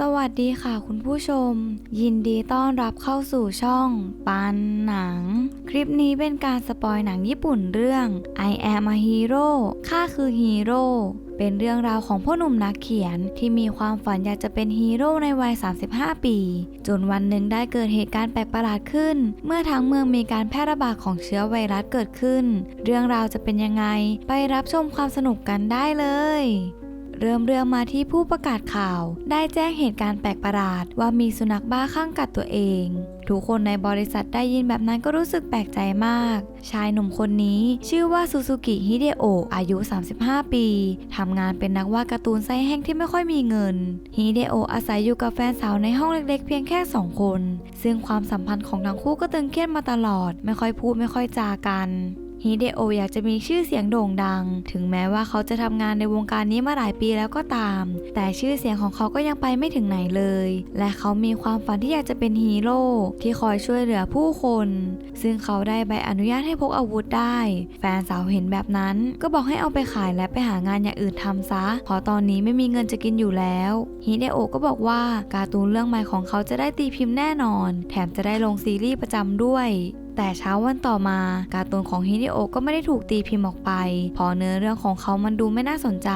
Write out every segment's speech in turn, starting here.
สวัสดีค่ะคุณผู้ชม ยินดีต้อนรับเข้าสู่ช่องปันหนัง คลิปนี้เป็นการสปอยหนังญี่ปุ่นเรื่อง I am a hero ข้าคือฮีโร่เป็นเรื่องราวของพ่อหนุ่มนักเขียนที่มีความฝันอยากจะเป็นฮีโร่ในวัย 35 ปี จนวันหนึ่งได้เกิดเหตุการณ์แปลกประหลาดขึ้น เมื่อทั้งเมืองมีการแพร่ระบาดของเชื้อไวรัสเกิดขึ้น เรื่องราวจะเป็นยังไง ไปรับชมความสนุกกันได้เลย เริ่มเรื่องมาที่ผู้ประกาศข่าว ได้แจ้งเหตุการณ์แปลกประหลาด ว่ามีสุนัขบ้าข้างกัดตัวเอง ทุกคนในบริษัทได้ยินแบบนั้นก็รู้สึกแปลกใจมาก ชายหนุ่มคนนี้ชื่อว่าซูซูกิฮิเดโอะอายุ 35 ปีทำงานเป็นนักวาดการ์ตูนไส้แห้งที่ไม่ค่อยมีเงินฮิเดโอะอาศัยอยู่กับแฟนสาวในห้องเล็กๆ เพียงแค่สองคน ซึ่งความสัมพันธ์ของทั้งคู่ก็ตึงเครียดมาตลอด ไม่ค่อยพูดไม่ค่อยจากัน ฮิเดโออยากจะมีชื่อเสียงโด่งดัง ถึงแม้ว่าเขาจะทำงานในวงการนี้มาหลายปีแล้วก็ตาม แต่ชื่อเสียงของเขาก็ยังไปไม่ถึงไหนเลย และเขามีความฝันที่อยากจะเป็นฮีโร่ที่คอยช่วยเหลือผู้คน ซึ่งเขาได้ใบอนุญาตให้พกอาวุธได้ แฟนสาวเห็นแบบนั้น ก็บอกให้เอาไปขายและไปหางานอย่างอื่นทำซะเพราะตอนนี้ไม่มีเงินจะกินอยู่แล้วฮิเดโอก็บอกว่าการ์ตูนเรื่องใหม่ของเขาจะได้ตีพิมพ์แน่นอน แถมจะได้ลงซีรีส์ประจำด้วย แต่เช้าวันต่อมาการ์ตูนของฮิเดโอก็ไม่ได้ถูกตีพิมพ์ออกไปเพอเนื้อเรื่องของเขามันดูไม่น่าสนใจ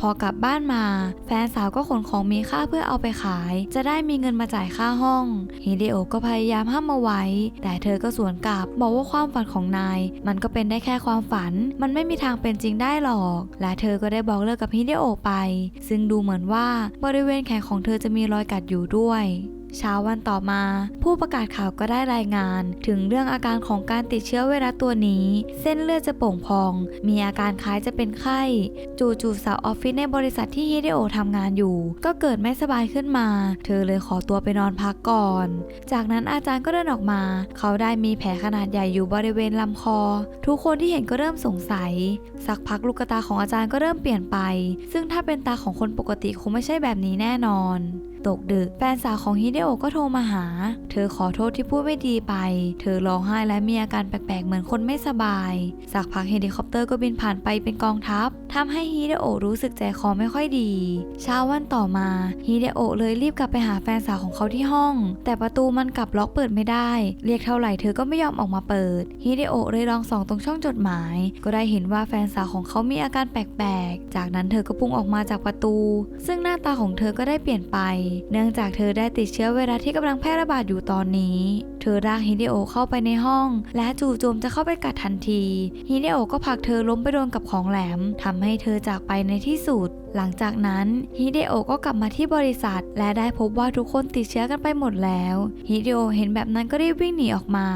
พอกลับบ้านมา แฟนสาวก็ขนของมีค่าเพื่อเอาไปขาย จะได้มีเงินมาจ่ายค่าห้องฮิเดโอก็พยายามห้ามเอาไว้ แต่เธอก็สวนกลับบอกว่าความฝันของนาย มันก็เป็นได้แค่ความฝัน มันไม่มีทางเป็นจริงได้หรอก และเธอก็ได้บอกเลิกกับฮิเดโอไป ซึ่งดูเหมือนว่าบริเวณแขนของเธอจะมีรอยกัดอยู่ด้วย เช้าวันต่อมา ผู้ประกาศข่าวก็ได้รายงาน ถึงเรื่องอาการของการติดเชื้อไวรัสตัวนี้ เส้นเลือดจะโป่งพอง มีอาการคล้ายจะเป็นไข้ จู่ๆสาวออฟฟิศในบริษัทที่ฮิเดโอทำงานอยู่ ก็เกิดไม่สบายขึ้นมา เธอเลยขอตัวไปนอนพักก่อน จากนั้นอาจารย์ก็เดินออกมา เขาได้มีแผลขนาดใหญ่อยู่บริเวณลำคอ ทุกคนที่เห็นก็เริ่มสงสัย สักพักลูกตาของอาจารย์ก็เริ่มเปลี่ยนไป ซึ่งถ้าเป็นตาของคนปกติคงไม่ใช่แบบนี้แน่นอน ตกดึก แฟนสาวของฮิเดโอก็โทรมาหา เธอขอโทษที่พูดไม่ดีไป เธอร้องไห้และมีอาการแปลกๆ เหมือนคนไม่สบาย สักพักเฮลิคอปเตอร์ก็บินผ่านไปเป็นกองทัพทำให้ฮิเดโอรู้สึกใจคอไม่ค่อยดี เช้าวันต่อมาฮิเดโอเลยรีบกลับไปหาแฟนสาวของเขาที่ห้อง แต่ประตูมันกลับล็อกเปิดไม่ได้ เรียกเท่าไหร่เธอก็ไม่ยอมออกมาเปิดฮิเดโอเลยลองส่องตรงช่องจดหมาย ก็ได้เห็นว่าแฟนสาวของเขามีอาการแปลกๆ จากนั้นเธอก็พุ่งออกมาจากประตู ซึ่งหน้าตาของเธอก็ได้เปลี่ยนไปเนื่องจากเธอได้ติดเชื้อไวรัสที่กำลังแพร่ระบาดอยู่ตอนนี้ อร่างฮิเดโอเข้าไปในห้อง และจู่โจมจะเข้าไปกัดทันทีฮิเดโอก็ผลักเธอล้มไปโดนกับของแหลมทำให้เธอจากไปในที่สุดหลังจากนั้นฮิเดโอก็กลับมาที่บริษัท และได้พบว่าทุกคนติดเชื้อกันไปหมดแล้วฮิเดโอเห็นแบบนั้นก็รีบวิ่งหนีออกมา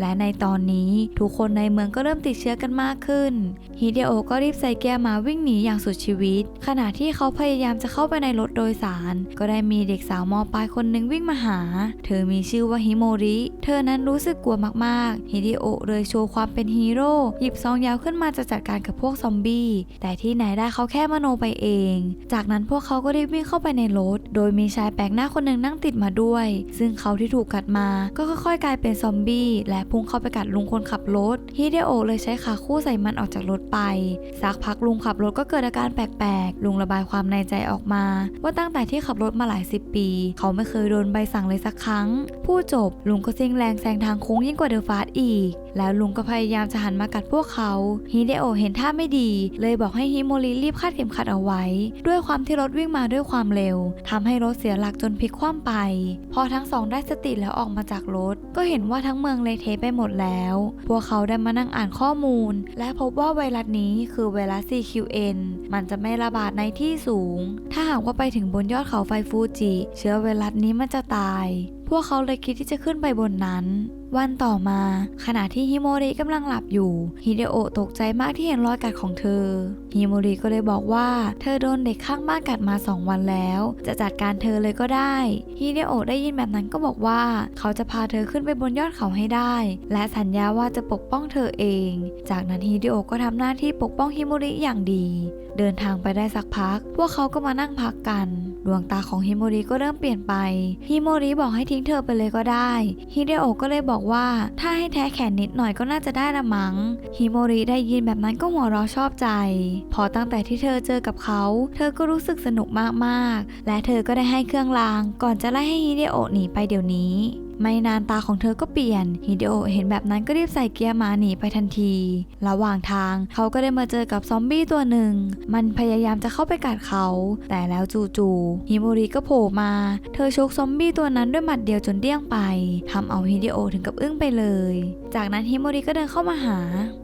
และในตอนนี้ทุกคนในเมืองก็เริ่มติดเชื้อกันมากขึ้นฮิเดโอก็รีบใส่แก้มาวิ่งหนีอย่างสุดชีวิต ขณะที่เขาพยายามจะเข้าไปในรถโดยสาร ก็ได้มีเด็กสาวมอปลายคนหนึ่งวิ่งมาหา เธอมีชื่อว่าฮิโมริเธอนั้นรู้สึกกลัวมากๆฮิเดโอเลยโชว์ความเป็นฮีโร่หยิบซองยาวขึ้นมาจะจัดการกับพวกซอมบี้แต่ที่ไหนได้เขาแค่มโนไปเอง จากนั้นพวกเขาก็รีบวิ่งเข้าไปในรถ โดยมีชายแปลกหน้าคนหนึ่งนั่งติดมาด้วย ซึ่งเขาที่ถูกกัดมาก็ค่อยๆ กลายเป็นซอมบี้และพุ่งเข้าไปกัดลุงคนขับรถฮิเดโอเลยใช้ขาคู่ใส่มันออกจากรถไป สักพักลุงขับรถก็เกิดอาการแปลกๆ ลุงระบายความในใจออกมา ว่าตั้งแต่ที่ขับรถมาหลายสิบปี เขาไม่เคยโดนใบสั่งเลยสักครั้งพูดจบลุงก็ซิ่งแรงแซงทางโค้งยิ่งกว่าเดอะฟาสอีก แล้วลุงก็พยายามจะหันมากัดพวกเขาฮิเดโอเห็นท่าไม่ดี เลยบอกให้ฮิโมริรีบคาดเข็มขัดเอาไว้ ด้วยความที่รถวิ่งมาด้วยความเร็วทำให้รถเสียหลักจนพลิกคว่ำไป พอทั้งสองได้สติแล้วออกมาจากรถ ก็เห็นว่าทั้งเมืองเละเทไปหมดแล้ว พวกเขาได้มานั่งอ่านข้อมูล และพบว่าไวรัสนี้คือไวรัส CQN มันจะไม่ระบาดในที่สูง ถ้าหากว่าไปถึงบนยอดเขาไฟฟูจิ เชื้อไวรัสนี้มันจะตาย พวกเขาเลยคิดที่จะขึ้นไปบนนั้น วันต่อมาขณะที่ฮิโมริกำลังหลับอยู่ฮิเดโอะตกใจมากที่เห็นรอยกัดของเธอฮิโมริก็เลยบอกว่าเธอโดนเด็กข้างบ้านกัดมา 2 วันแล้ว จะจัดการเธอเลยก็ได้ฮิเดโอะได้ยินแบบนั้นก็บอกว่า เขาจะพาเธอขึ้นไปบนยอดเขาให้ได้ และสัญญาว่าจะปกป้องเธอเอง จากนั้นฮิเดโอะก็ทำหน้าที่ปกป้องฮิโมริอย่างดี เดินทางไปได้สักพัก พวกเขาก็มานั่งพักกัน ดวงตาของฮิโมริก็เริ่มเปลี่ยนไปฮิโมริบอกให้ทิ้งเธอไปเลยก็ได้ฮิเดโอะก็เลยบอกบอกว่าถ้าให้แท้แขนนิดหน่อยก็น่าจะได้ละมั้งฮิโมริได้ยินแบบนั้นก็หัวเราะชอบใจ พอตั้งแต่ที่เธอเจอกับเขา เธอก็รู้สึกสนุกมากๆ และเธอก็ได้ให้เครื่องราง ก่อนจะไล่ให้ฮิเดโอะหนีไปเดี๋ยวนี้ ไม่นานตาของเธอก็เปลี่ยนฮิเดโอเห็นแบบนั้นก็รีบใส่เกียร์มาหนีไปทันที ระหว่างทางเขาก็ได้มาเจอกับซอมบี้ตัวหนึ่ง มันพยายามจะเข้าไปกัดเขา แต่แล้วจู่ๆฮิโมริก็โผล่มา เธอชกซอมบี้ตัวนั้นด้วยหมัดเดียวจนเดี้ยงไปทำเอาฮิเดโอถึงกับอึ้งไปเลย จากนั้นฮิโมริก็เดินเข้ามาหา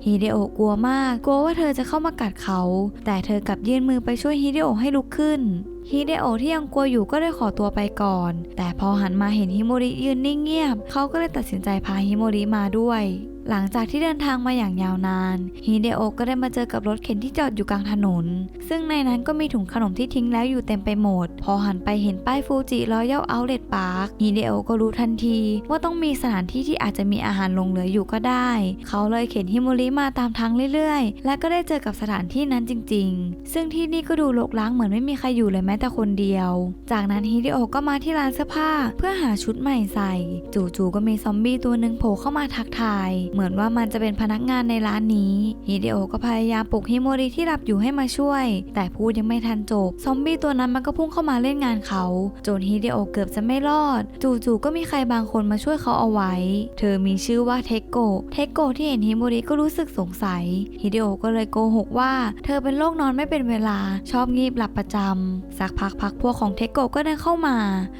ฮิเดโอกลัวมาก กลัวว่าเธอจะเข้ามากัดเขา แต่เธอกลับยื่นมือไปช่วยฮิเดโอให้ลุกขึ้น ฮิเดโอที่ยังกลัวอยู่ก็ได้ขอตัวไปก่อน แต่พอหันมาเห็นฮิโมริยืนนิ่งเงียบ เขาก็เลยตัดสินใจพาฮิโมริมาด้วย หลังจากที่เดินทางมาอย่างยาวนานฮิเดโอก็ได้มาเจอกับรถเข็นที่จอดอยู่กลางถนน ซึ่งในนั้นก็มีถุงขนมที่ทิ้งแล้วอยู่เต็มไปหมด พอหันไปเห็นป้ายฟูจิรอยัลเอาเลตพาร์คฮิเดโอก็รู้ทันที ว่าต้องมีสถานที่ที่อาจจะมีอาหารลงเหลืออยู่ก็ได้ เขาเลยเข็นฮิโมริมาตามทางเรื่อยๆ และก็ได้เจอกับสถานที่นั้นจริง ๆ ซึ่งที่นี่ก็ดูรกร้างเหมือนไม่มีใครอยู่เลยแม้แต่คนเดียว จากนั้นฮิเดโอก็มาที่ร้านเสื้อผ้า เพื่อหาชุดใหม่ใส่ จู่ๆก็มีซอมบี้ตัวหนึ่งโผล่เข้ามาทักทายเหมือนว่ามันจะเป็นพนักงานในร้านนี้ฮิเดโอก็พยายามปลุกฮิโมริที่หลับอยู่ให้มาช่วย แต่พูดยังไม่ทันจบ ซอมบี้ตัวนั้นมันก็พุ่งเข้ามาเล่นงานเขา จนฮิเดโอเกือบจะไม่รอด จู่ๆก็มีใครบางคนมาช่วยเขาเอาไว้ เธอมีชื่อว่าเทโกะเทโกะที่เห็นฮิโมริก็รู้สึกสงสัยฮิเดโอก็เลยโกหกว่า เธอเป็นโรคนอนไม่เป็นเวลาชอบงีบหลับประจำสักพักพักพวกของเทโกะก็เดินเข้ามา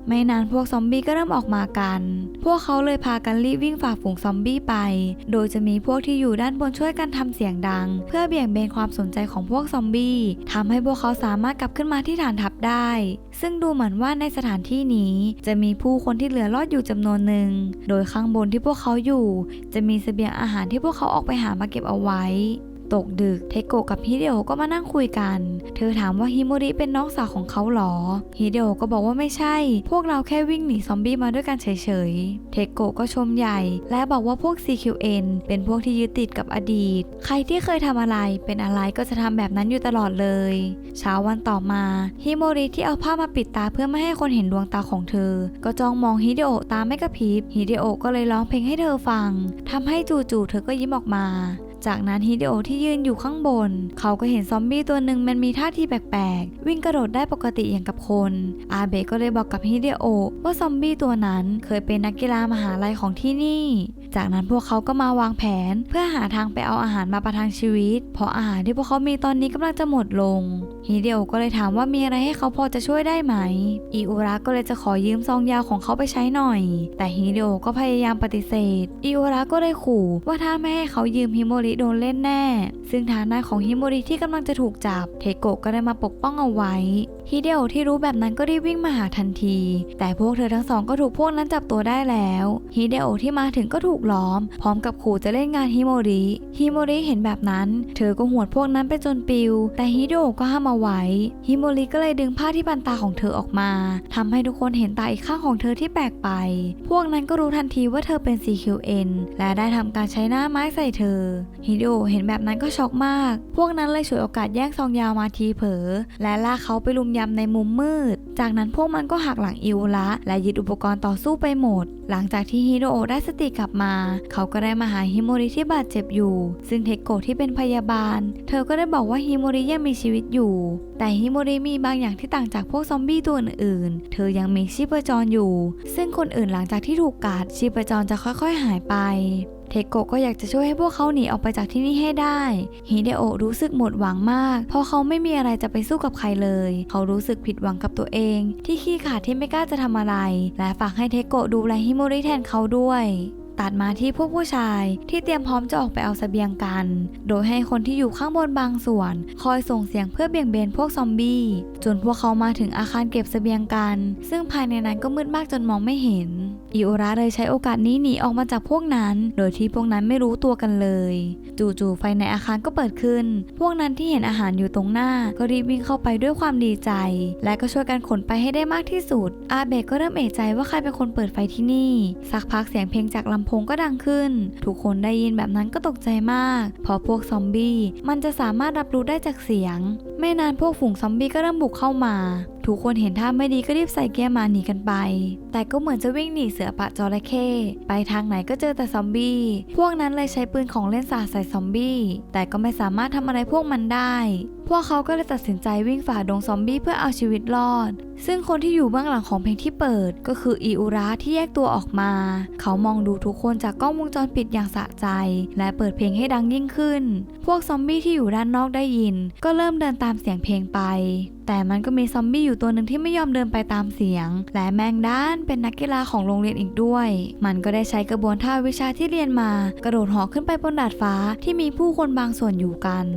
ไม่นานพวกซอมบี้ก็เริ่มออกมากัน พวกเขาเลยพากันรีบวิ่งฝ่าฝูงซอมบี้ไปโดยจะมีพวกที่อยู่ด้านบนช่วยกันทำเสียงดัง เพื่อเบี่ยงเบนความสนใจของพวกซอมบี้ทำให้พวกเขาสามารถกลับขึ้นมาที่ฐานทัพได้ ซึ่งดูเหมือนว่าในสถานที่นี้จะมีผู้คนที่เหลือรอดอยู่จำนวนหนึ่ง โดยข้างบนที่พวกเขาอยู่ จะมีเสบียงอาหารที่พวกเขาออกไปหามาเก็บเอาไว้ ตกดึก เทโกะกับฮิเดโอะก็มานั่งคุยกัน เธอถามว่าฮิโมริเป็นน้องสาวของเขาหรอ ฮิเดโอะก็บอกว่าไม่ใช่ พวกเราแค่วิ่งหนีซอมบี้มาด้วยกันเฉยๆ เทโกะก็ชมใหญ่ และบอกว่าพวก CQN เป็นพวกที่ยึดติดกับอดีต ใครที่เคยทำอะไรเป็นอะไรก็จะทำแบบนั้นอยู่ตลอดเลย เช้าวันต่อมาฮิโมริที่เอาผ้ามาปิดตาเพื่อไม่ให้คนเห็นดวงตาของเธอ ก็จ้องมองฮิเดโอะตาไม่กระพริบฮิเดโอะก็เลยร้องเพลงให้เธอฟังทำให้จู่ๆเธอก็ยิ้มออกมา จากนั้นฮิเดโอที่ยืนอยู่ข้างบน เขาก็เห็นซอมบี้ตัวหนึ่งมันมีท่าทีแปลกๆ วิ่งกระโดดได้ปกติอย่างกับคน อาเบะก็เลยบอกกับฮิเดโอว่าซอมบี้ตัวนั้นเคยเป็นนักกีฬามหาลัยของที่นี่ จากนั้นพวกเขาก็มาวางแผน เพื่อหาทางไปเอาอาหารมาประทังชีวิต เพราะอาหารที่พวกเขามีตอนนี้กำลังจะหมดลงฮิเดโอะก็เลยถามว่ามีอะไรให้เขาพอจะช่วยได้ไหม อิอุระก็เลยจะขอยืมซองยาวของเขาไปใช้หน่อย แต่ฮิเดโอะก็พยายามปฏิเสธ อิอุระก็เลยขู่ว่าถ้าไม่ให้เขายืมฮิโมริโดนเล่นแน่ ซึ่งฐานของฮิโมริที่กำลังจะถูกจับ เทโกะก็ได้มาปกป้องเอาไว้ฮิเดโอะที่รู้แบบนั้นก็รีบวิ่งมาหาทันที แต่พวกเธอทั้งสองก็ถูกพวกนั้นจับตัวได้แล้วฮิเดโอะที่มาถึงก็ถูกล้อม พร้อมกับขู่จะเล่นงานฮิโมริฮิโมริเห็นแบบนั้น เธอก็หวดพวกนั้นไปจนปิว แต่ฮิเดโอะก็ห้ามเอาไว้ ฮิโมริก็เลยดึงผ้าที่พันตาของเธอออกมาทำให้ทุกคนเห็นตาอีกข้างของเธอที่แปลกไป พวกนั้นก็รู้ทันทีว่าเธอเป็น CQN และได้ทำการใช้หน้าไม้ใส่เธอ ฮิเดะเห็นแบบนั้นก็ช็อกมาก พวกนั้นเลยฉวยโอกาสแย่งซองยาวมาทีเผลอและลากเขาไปลุมยำในมุมมืด จากนั้นพวกมันก็หักหลังอิวละ และยึดอุปกรณ์ต่อสู้ไปหมด หลังจากที่ฮิโดโอะได้สติกลับมา เขาก็ได้มาหาฮิโมริที่บาดเจ็บอยู่ ซึ่งเทโกะที่เป็นพยาบาล เธอก็ได้บอกว่าฮิโมริยังมีชีวิตอยู่แต่ฮิโมริมีบางอย่างที่ต่างจากพวกซอมบี้ตัวอื่นๆ เธอยังมีชีพจรอยู่ ซึ่งคนอื่นหลังจากที่ถูกกัดชีพจรจะค่อยๆหายไปเทโกะก็อยากจะช่วยให้พวกเขาหนีออกไปจากที่นี่ให้ได้ฮิเดโอะรู้สึกหมดหวังมาก เพราะเขาไม่มีอะไรจะไปสู้กับใครเลย เขารู้สึกผิดหวังกับตัวเอง ที่ขี้ขาดที่ไม่กล้าจะทำอะไร และฝากให้เทโกะดูแลฮิโมริแทนเขาด้วย ตัดมาที่พวกผู้ชายที่เตรียมพร้อมจะออกไปเอาเสบียงกัน โดยให้คนที่อยู่ข้างบนบางส่วน คอยส่งเสียงเพื่อเบี่ยงเบนพวกซอมบี้ จนพวกเขามาถึงอาคารเก็บเสบียงกัน ซึ่งภายในนั้นก็มืดมากจนมองไม่เห็น อิโอระเลยใช้โอกาสนี้หนีออกมาจากพวกนั้น โดยที่พวกนั้นไม่รู้ตัวกันเลย จู่ๆไฟในอาคารก็เปิดขึ้น พวกนั้นที่เห็นอาหารอยู่ตรงหน้า ก็รีบวิ่งเข้าไปด้วยความดีใจ และก็ช่วยกันขนไปให้ได้มากที่สุด อาเบะก็เริ่มเอะใจว่าใครเป็นคนเปิดไฟที่นี่ สักพักเสียงเพลงจากลำโพงก็ดังขึ้น ทุกคนได้ยินแบบนั้นก็ตกใจมากเพราะพวกซอมบี้มันจะสามารถรับรู้ได้จากเสียง ไม่นานพวกฝูงซอมบี้ก็เริ่มบุกเข้ามา ทุกคนเห็นท่าไม่ดีก็รีบใส่เกียร์มาหนีกันไป แต่ก็เหมือนจะวิ่งหนีเสือปะจระเข้ไปทางไหนก็เจอแต่ซอมบี้พวกนั้นเลยใช้ปืนของเล่นสาดใส่ซอมบี้แต่ก็ไม่สามารถทำอะไรพวกมันได้ พวกเขาก็เลยตัดสินใจวิ่งฝ่าดงซอมบี้เพื่อเอาชีวิตรอด ซึ่งคนที่อยู่เบื้องหลังของเพลงที่เปิด ก็คืออีอุระที่แยกตัวออกมา เขามองดูทุกคนจากกล้องวงจรปิดอย่างสะใจ และเปิดเพลงให้ดังยิ่งขึ้น พวกซอมบี้ที่อยู่ด้านนอกได้ยิน ก็เริ่มเดินตามเสียงเพลงไป แต่มันก็มีซอมบี้อยู่ตัวหนึ่งที่ไม่ยอมเดินไปตามเสียง และแมงด้านเป็นนักกีฬาของโรงเรียนอีกด้วย มันก็ได้ใช้กระบวนท่าวิชาที่เรียนมา กระโดดหอขึ้นไปบนดาดฟ้าที่มีผู้คนบางส่วนอยู่กัน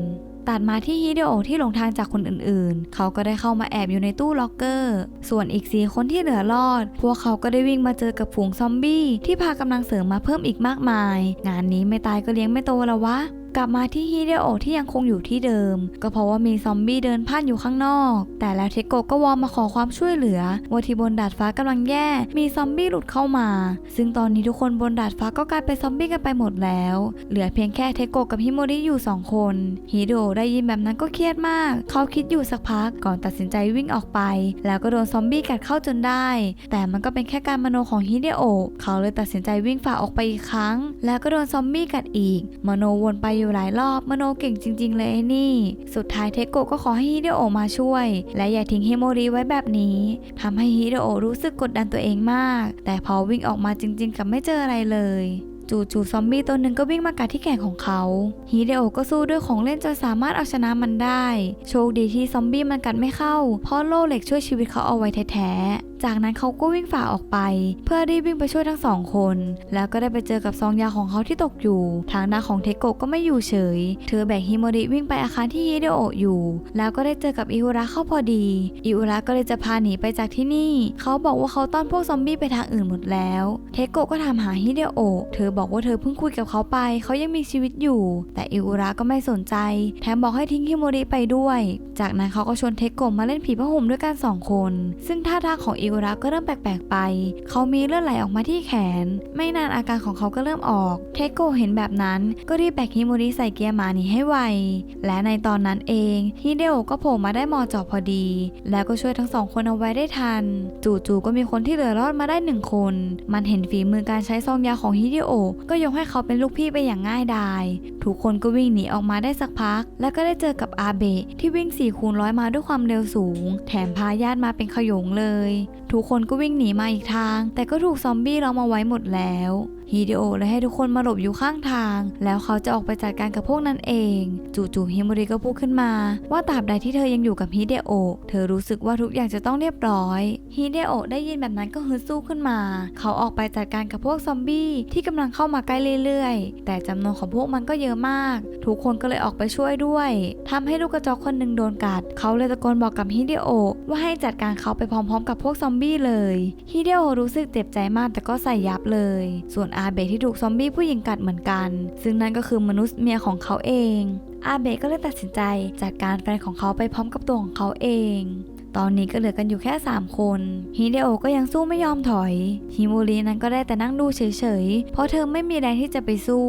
ตัดมาที่ฮิเดโอที่หลงทางจากคนอื่นๆ เขาก็ได้เข้ามาแอบอยู่ในตู้ล็อกเกอร์ ส่วนอีกสีคนที่เหลือรอด พวกเขาก็ได้วิ่งมาเจอกับฝูงซอมบี้ที่พากำลังเสริมมาเพิ่มอีกมากมาย งานนี้ไม่ตายก็เลี้ยงไม่โตแล้ววะ กลับมาที่ฮิเดโอที่ยังคงอยู่ที่เดิม ก็เพราะว่ามีซอมบี้เดินผ่านอยู่ข้างนอก แต่แล้วเทโกะก็วอลมาขอความช่วยเหลือว่าที่บนดาดฟ้ากำลังแย่ มีซอมบี้หลุดเข้ามา ซึ่งตอนนี้ทุกคนบนดาดฟ้าก็กลายเป็นซอมบี้กันไปหมดแล้ว เหลือเพียงแค่เทโกะกับฮิโมริอยู่สองคนฮิโดได้ยินแบบนั้นก็เครียดมาก เขาคิดอยู่สักพักก่อนตัดสินใจวิ่งออกไป แล้วก็โดนซอมบี้กัดเข้าจนได้ แต่มันก็เป็นแค่การมโนของฮิเดโอเขาเลยตัดสินใจวิ่งฝ่าออกไปอีกครั้ง แล้วก็โดนซอมบี้กัดอีก มโนวนไปอยู่หลายรอบมโนเก่งจริง ๆ เลยนี่ สุดท้ายเทโกะก็ขอให้ฮิเดโอมาช่วย และอย่าทิ้งเฮโมริไว้แบบนี้ทำให้ฮิเดโอรู้สึกกดดันตัวเองมาก แต่พอวิ่งออกมาจริง ๆ กับไม่เจออะไรเลยจู่ๆซอมบี้ตัวหนึ่งก็วิ่งมากัดที่แขนของเขาฮิเดโอก็สู้ด้วยของเล่นจนสามารถเอาชนะมันได้ โชคดีที่ซอมบี้มันกัดไม่เข้า เพราะโล่เหล็กช่วยชีวิตเขาเอาไว้แท้ๆ จากนั้นเขาก็วิ่งฝ่าออกไป เพื่อรีบวิ่งไปช่วยทั้งสองคน แล้วก็ได้ไปเจอกับซองยาของเขาที่ตกอยู่ ทางด้านของเทโกะก็ไม่อยู่เฉย เธอแบกฮิโมริวิ่งไปอาคารที่ฮิเดโอะอยู่ แล้วก็ได้เจอกับอิอุระเข้าพอดี อิอุระก็เลยจะพาหนีไปจากที่นี่ เขาบอกว่าเขาต้อนพวกซอมบี้ไปทางอื่นหมดแล้ว เทโกะก็ถามหาฮิเดโอะเธอบอกว่าเธอเพิ่งคุยกับเขาไป เขายังมีชีวิตอยู่ แต่อิอุระก็ไม่สนใจ แถมบอกให้ทิ้งฮิโมริไปด้วย จากนั้นเขาก็ชวนเทโกะมาเล่นผีผ้าห่มด้วยกันสองคน ซึ่งท่าทางของอิอุระก็เริ่มแปลกๆไป เขามีเลือดไหลออกมาที่แขน ไม่นานอาการของเขาก็เริ่มออก เทโกะเห็นแบบนั้นก็รีบแบกฮิโมริใส่เกียร์หมาหนีให้ไว และในตอนนั้นเองฮิเดโอก็โผล่มาได้มอจอพอดี แล้วก็ช่วยทั้งสองคนเอาไว้ได้ทัน จู่ๆก็มีคนที่เหลือรอดมาได้หนึ่งคน มันเห็นฝีมือการใช้ซองยาของฮิเดโอก็ยกให้เขาเป็นลูกพี่ไปอย่างง่ายดาย ทุกคนก็วิ่งหนีออกมาได้สักพัก แล้วก็ได้เจอกับอาเบะที่วิ่ง4คูณร้อยมาด้วยความเร็วสูง แถมพาญาติมาเป็นขยงเลย ทุกคนก็วิ่งหนีมาอีกทาง แต่ก็ถูกซอมบี้ล้อมเอาไว้หมดแล้ว ฮิเดโอเลยให้ทุกคนมาหลบอยู่ข้างทาง แล้วเขาจะออกไปจัดการกับพวกนั้นเอง จู่ๆฮิโมริก็พูดขึ้นมา ว่าตราบใดที่เธอยังอยู่กับฮิเดโอเธอรู้สึกว่าทุกอย่างจะต้องเรียบร้อยฮิเดโอได้ยินแบบนั้นก็ฮึดสู้ขึ้นมา เขาออกไปจัดการกับพวกซอมบี้ที่กำลังเข้ามาใกล้เรื่อยๆ แต่จำนวนของพวกมันก็เยอะมาก ทุกคนก็เลยออกไปช่วยด้วยทำให้ลูกกระจอกคนหนึ่งโดนกัด เขาเลยตะโกนบอกกับฮิเดโอว่าให้จัดการเขาไปพร้อมๆ กับพวกซอมบี้เลยฮิเดโอรู้สึกเจ็บใจมากแต่ก็ใส่ยับเลย ส่วนอาเบะที่ถูกซอมบี้ผู้หญิงกัดเหมือนกัน ซึ่งนั่นก็คือมนุษย์เมียของเขาเอง อาเบะก็เลยตัดสินใจจัดการแฟนของเขาไปพร้อมกับตัวของเขาเอง ตอนนี้ก็เหลือกันอยู่แค่ 3 คนฮิเดโอก็ยังสู้ไม่ยอมถอยฮิโมรินั้นก็ได้แต่นั่งดูเฉยๆ เพราะเธอไม่มีแรงที่จะไปสู้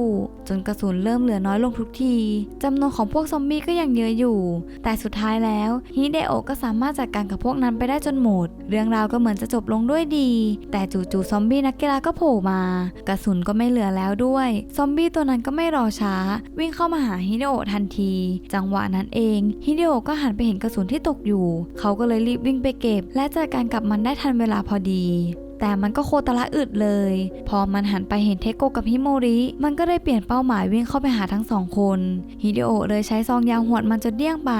จนกระสุนเริ่มเหลือน้อยลงทุกทีจำนวนของพวกซอมบี้ก็ยังเยอะอยู่ แต่สุดท้ายแล้วฮิเดโอก็สามารถจัดการกับพวกนั้นไปได้จนหมด เรื่องราวก็เหมือนจะจบลงด้วยดี แต่จู่ๆซอมบี้นักกีฬาก็โผล่มา กระสุนก็ไม่เหลือแล้วด้วย ซอมบี้ตัวนั้นก็ไม่รอช้า วิ่งเข้ามาหาฮิเดโอทันที จังหวะนั้นเองฮิเดโอก็หันไปเห็นกระสุนที่ตกอยู่ เขาก็เลยรีบวิ่งไปเก็บ และจัดการกับมันได้ทันเวลาพอดี แต่มันก็โคตรละอึดเลย พอมันหันไปเห็นเทโกกับฮิโมริ มันก็ได้เปลี่ยนเป้าหมายวิ่งเข้าไปหาทั้งสองคนฮิเดโอะเลยใช้ซองยางหวดมันจนเดี้ยงไป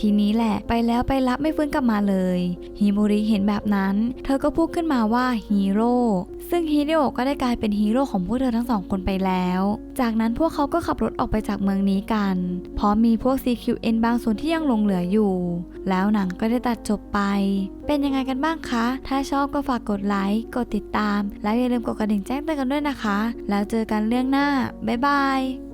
ทีนี้แหละไปแล้วไปรับไม่ฟื้นกลับมาเลยฮิโมริเห็นแบบนั้น เธอก็พูดขึ้นมาว่าฮีโร่ซึ่งฮิเดโอะก็ได้กลายเป็นฮีโร่ของพวกเธอทั้งสองคนไปแล้ว จากนั้นพวกเขาก็ขับรถออกไปจากเมืองนี้กันพราะมีพวก CQN บางส่วนที่ยังหลงเหลืออยู่ แล้วหนังก็ได้ตัดจบไป เป็นยังไงกันบ้างคะ ถ้าชอบก็ฝากกดไลค์ค์กดติดตาม และอย่าลืมกดกระดิ่งแจ้งเตือนกันด้วยนะคะ แล้วเจอกันเรื่องหน้า บ๊ายบาย